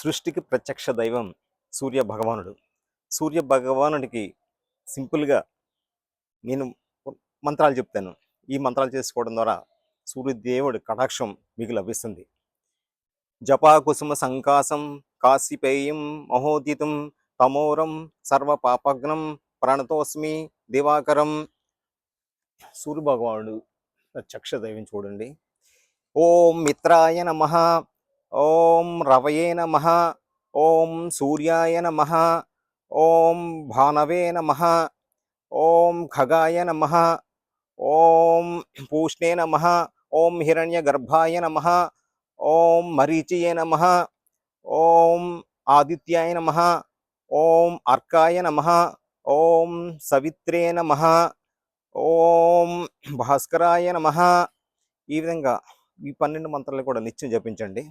సృష్టికి ప్రత్యక్ష దైవం సూర్య భగవానుడు. సూర్య భగవానుడికి సింపుల్గా నేను మంత్రాలు చెప్తాను. ఈ మంత్రాలు చేసుకోవడం ద్వారా సూర్యదేవుడి కటాక్షం మీకు లభిస్తుంది. జపాకుసుమ సంకాసం కాశీపేయం మహోదితం తమోరం సర్వ పాపగ్నం ప్రణతోస్మి దివాకరం. సూర్య భగవానుడు ప్రత్యక్ష దైవం చూడండి. ఓం మిత్రాయ నమ. ఓం రవయే నమ ఓం సూర్యాయ నమ ఓం భానవే నమ ఓం ఖగాయ నమ ఓం పూష్ణే నమ ఓం హిరణ్య గర్భాయ నమ ఓం మరీచియే నమ ఓం ఆదిత్యాయ నమ ఓం అర్కాయ నమ ఓం సవిత్రే నమ ఓం భాస్కరాయ నమ ఈ విధంగా ఈ పన్నెండు మంత్రాలు కూడా నిత్యం జపించండి